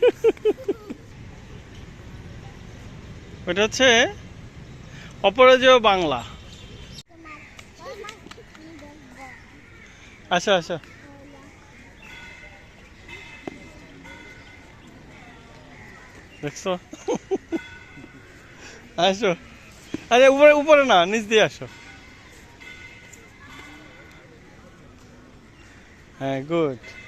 ওটা হচ্ছে অপরাজেয় বাংলা। আচ্ছা আচ্ছা। দেখছ? আসো। আরে, উপরে উপরে না, নিচ দিয়ে আসো। হ্যাঁ গুড।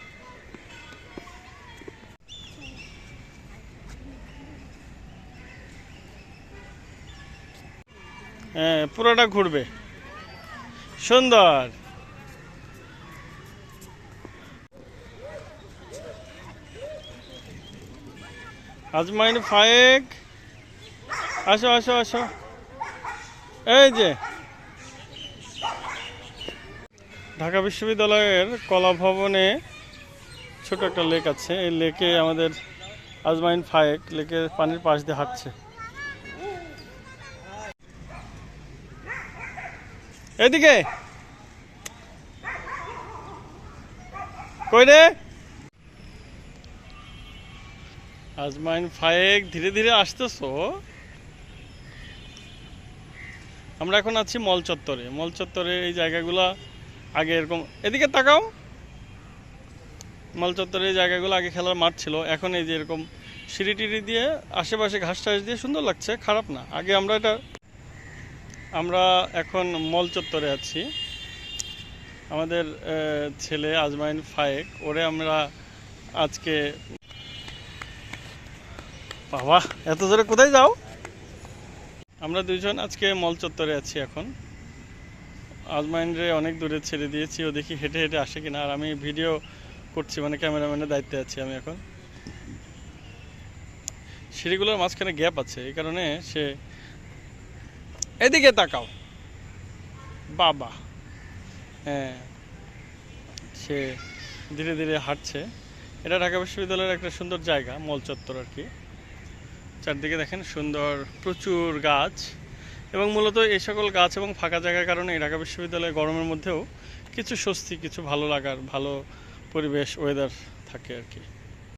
হ্যাঁ পুরোটা ঘুরবে। সুন্দর। আজমাইন ফায়েক। আসো আসো আসো। এই যে। ঢাকা বিশ্ববিদ্যালয়ের কলা ভবনে ছোট একটা লেক আছে। এই লেকে আমাদের আজমাইন ফায়েক লেকের পানির পাশ দিয়ে হাঁটছে। এদিকে। কই রে? আজমাইন ফায়েক, ধীরে ধীরে আসতেছো? আমরা এখন আছি মল চত্বরে মল চত্বরে এই জায়গাগুলো আগে এরকম এদিকে তাকাও। মল চত্বরে এই জায়গাগুলো আগে খেলার মাঠ ছিল। এখন এই যে এরকম সিঁড়ি টিড়ি দিয়ে আশেপাশে ঘাস টাস দিয়ে সুন্দর লাগছে, খারাপ না। আগে আমরা এটা আমরা এখন মল চত্বরে আছি। আমাদের ছেলে আজমাইন ফায়েক, ওরে আমরা আজকে বাবা, এত জোরে কোথায় যাও? আমরা দুইজন আজকে মল চত্বরে আছি এখন। আজমাইন রে অনেক দূরে ছেড়ে দিয়েছি, ও দেখি হেঁটে হেঁটে আসে কিনা, আর আমি ভিডিও করছি মানে ক্যামেরাম্যানের দায়িত্বে আছি আমি এখন। সিঁড়িগুলোর মাঝখানে গ্যাপ আছে, এই কারণে সে এদিকে তাকাও। বাবা। হ্যাঁ। সে ধীরে ধীরে হাঁটছে। এটা ঢাকা বিশ্ববিদ্যালয়ের একটা সুন্দর জায়গা, মল চত্বর আর কি। চারদিকে দেখেন সুন্দর, প্রচুর গাছ। এবং মূলত এই সকল গাছ এবং ফাঁকা জায়গার কারণে ঢাকা বিশ্ববিদ্যালয়ে গরমের মধ্যেও কিছু স্বস্তি, কিছু ভালো লাগার, ভালো পরিবেশ ওয়েদার থাকে আর কি।